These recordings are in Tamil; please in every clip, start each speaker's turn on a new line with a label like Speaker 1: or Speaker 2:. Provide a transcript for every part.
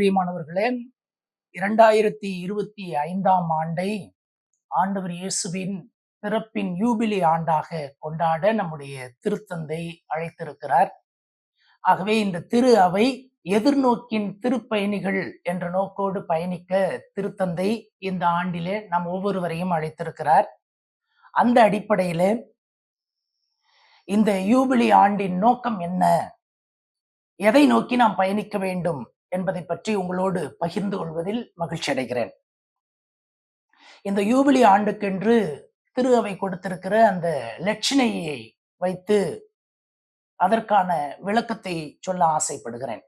Speaker 1: பிரியமானவர்களே இரண்டாயிரத்தி இருபத்தி ஐந்தாம் ஆண்டை ஆண்டவர் இயேசுவின் பிறப்பின் யூபிலி ஆண்டாக கொண்டாட நம்முடைய திருத்தந்தை அழைத்திருக்கிறார். ஆகவே இந்த திரு அவை எதிர்நோக்கின் திருப்பயணிகள் என்ற நோக்கோடு பயணிக்க திருத்தந்தை இந்த ஆண்டிலே நம் ஒவ்வொருவரையும் அழைத்திருக்கிறார். அந்த அடிப்படையில இந்த யூபிலி ஆண்டின் நோக்கம் என்ன? எதை நோக்கி நாம் பயணிக்க வேண்டும்? என்பதை பற்றி உங்களோடு பகிர்ந்து கொள்வதில் மகிழ்ச்சி அடைகிறேன். இந்த யூபிலி ஆண்டுக்கென்று திரு அவை கொடுத்திருக்கிற அந்த லட்சணையை வைத்து அதற்கான விளக்கத்தை சொல்ல ஆசைப்படுகிறேன்.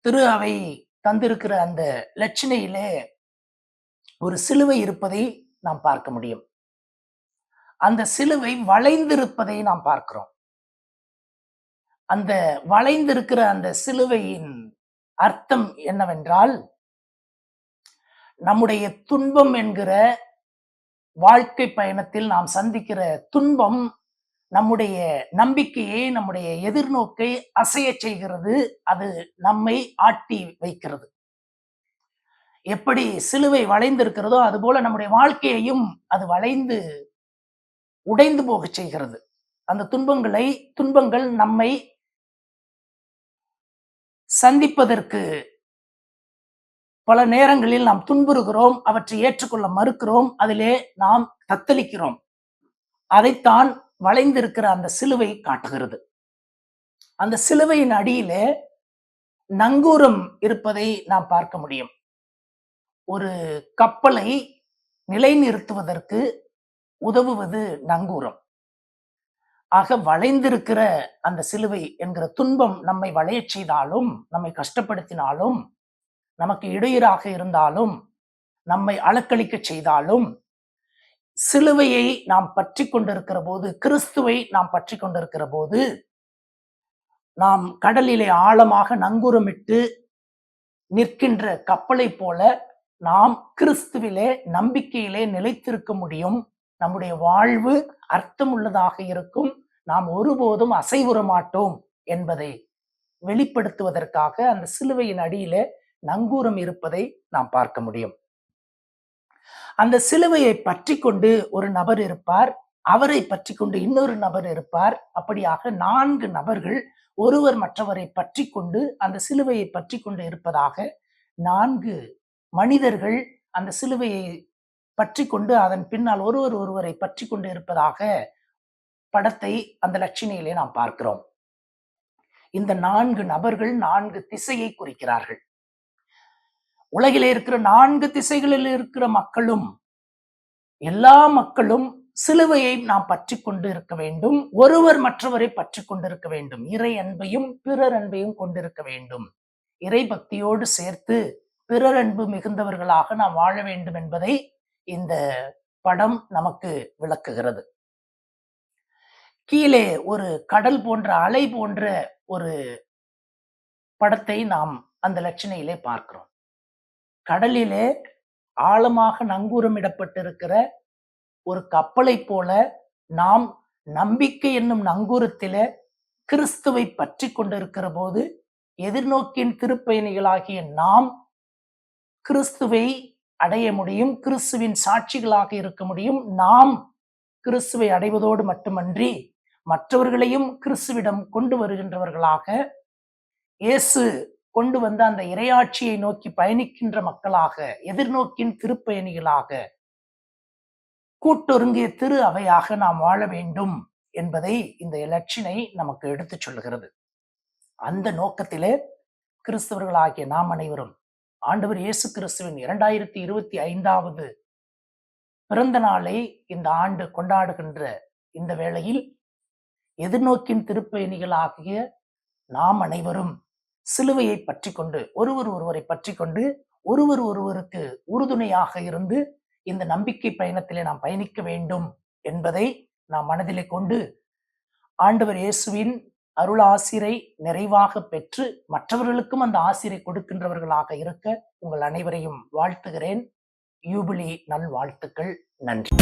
Speaker 1: திரு அவை தந்திருக்கிற அந்த லட்சணையிலே ஒரு சிலுவை இருப்பதை நாம் பார்க்க முடியும். அந்த சிலுவை வளைந்திருப்பதை நாம் பார்க்கிறோம். அந்த வளைந்திருக்கிற அந்த சிலுவையின் அர்த்தம் என்னவென்றால் நம்முடைய துன்பம் என்கிற வாழ்க்கை பயணத்தில் நாம் சந்திக்கிற துன்பம் நம்முடைய நம்பிக்கையை நம்முடைய எதிர்நோக்கை அசைய செய்கிறது அது நம்மை ஆட்டி வைக்கிறது. எப்படி சிலுவை வளைந்திருக்கிறதோ அதுபோல நம்முடைய வாழ்க்கையையும் அது வளைந்து உடைந்து போக செய்கிறது. அந்த துன்பங்களை துன்பங்கள் நம்மை சந்திப்பதற்கு பல நேரங்களில் நாம் துன்புறுகிறோம் அவற்றை ஏற்றுக்கொள்ள மறுக்கிறோம் அதிலே நாம் தத்தளிக்கிறோம். அதைத்தான் வளைந்திருக்கிற அந்த சிலுவை காட்டுகிறது. அந்த சிலுவையின் அடியிலே நங்கூரம் இருப்பதை நாம் பார்க்க முடியும். ஒரு கப்பலை நிலைநிறுத்துவதற்கு உதவுவது நங்கூரம். ஆக வளைந்திருக்கிற அந்த சிலுவை என்கிற துன்பம் நம்மை வளையச் செய்தாலும் நம்மை கஷ்டப்படுத்தினாலும் நமக்கு இடையூறாக இருந்தாலும் நம்மை அளக்களிக்க செய்தாலும் சிலுவையை நாம் பற்றி கொண்டிருக்கிற போது கிறிஸ்துவை நாம் பற்றி கொண்டிருக்கிற போது நாம் கடலிலே ஆழமாக நங்கூரமிட்டு நிற்கின்ற கப்பலை போல நாம் கிறிஸ்துவிலே நம்பிக்கையிலே நிலைத்திருக்க முடியும். நம்முடைய வாழ்வு அர்த்தமுள்ளதாக இருக்கும். நாம் ஒருபோதும் அசைவுற மாட்டோம் என்பதை வெளிப்படுத்துவதற்காக அந்த சிலுவையின் அடியில நங்கூரம் இருப்பதை நாம் பார்க்க முடியும். அந்த சிலுவையை பற்றி கொண்டு ஒரு நபர் இருப்பார் அவரை பற்றி கொண்டு இன்னொரு நபர் இருப்பார். அப்படியாக நான்கு நபர்கள் ஒருவர் மற்றவரை பற்றி கொண்டு அந்த சிலுவையை பற்றி கொண்டு இருப்பதாக நான்கு மனிதர்கள் அந்த சிலுவையை பற்றி கொண்டு அதன் பின்னால் ஒருவர் ஒருவரை பற்றி கொண்டு இருப்பதாக படத்தை அந்த லட்சணையிலே நாம் பார்க்கிறோம். இந்த நான்கு நபர்கள் நான்கு திசையை குறிக்கிறார்கள். உலகிலே இருக்கிற நான்கு திசைகளில் இருக்கிற மக்களும் எல்லா மக்களும் சிலுவையை நாம் பற்றி கொண்டு இருக்க வேண்டும். ஒருவர் மற்றவரை பற்றி கொண்டிருக்க வேண்டும். இறை அன்பையும் பிறர் அன்பையும் கொண்டிருக்க வேண்டும். இறை பக்தியோடு சேர்த்து பிறர் அன்பு மிகுந்தவர்களாக நாம் வாழ வேண்டும் என்பதை இந்த படம் நமக்கு விளக்குகிறது. கீழே ஒரு கடல் போன்ற அலை போன்ற ஒரு படத்தை நாம் அந்த லட்சணையிலே பார்க்கிறோம். கடலிலே ஆழமாக நங்கூரமிடப்பட்டிருக்கிற ஒரு கப்பலை போல நாம் நம்பிக்கை என்னும் நங்கூரத்தில கிறிஸ்துவை பற்றி கொண்டிருக்கிற போது எதிர்நோக்கின் திருப்பயணிகளாகிய நாம் கிறிஸ்துவை அடைய முடியும் கிறிஸ்துவின் சாட்சிகளாக இருக்க முடியும். நாம் கிறிஸ்துவை அடைவதோடு மட்டுமன்றி மற்றவர்களையும் கிறிஸ்துவிடம் கொண்டு வருகின்றவர்களாக இயேசு கொண்டு வந்த அந்த இரையாட்சியை நோக்கி பயணிக்கின்ற மக்களாக எதிர்நோக்கின் திருப்பயணிகளாக கூட்டொருங்கிய திரு அவையாக நாம் வாழ வேண்டும் என்பதை இந்த இலட்சினை நமக்கு எடுத்துச் சொல்லுகிறது. அந்த நோக்கத்திலே கிறிஸ்தவர்களாகிய நாம் அனைவரும் ஆண்டவர் இயேசு கிறிஸ்துவின் இரண்டாயிரத்தி இருபத்தி ஐந்தாவது பிறந்த நாளை இந்த ஆண்டு கொண்டாடுகின்ற இந்த வேளையில் எதிர்நோக்கின் திருப்பயணிகளாகிய நாம் அனைவரும் சிலுவையை பற்றி கொண்டு ஒருவர் ஒருவரை பற்றி கொண்டு ஒருவர் ஒருவருக்கு உறுதுணையாக இருந்து இந்த நம்பிக்கை பயணத்திலே நாம் பயணிக்க வேண்டும் என்பதை நாம் மனதிலே கொண்டு ஆண்டவர் இயேசுவின் அருள் ஆசிரை நிறைவாக பெற்று மற்றவர்களுக்கும் அந்த ஆசிரை கொடுக்கின்றவர்களாக இருக்க உங்கள் அனைவரையும் வாழ்த்துகிறேன். யூபிலி நல் வாழ்த்துக்கள் நன்றி.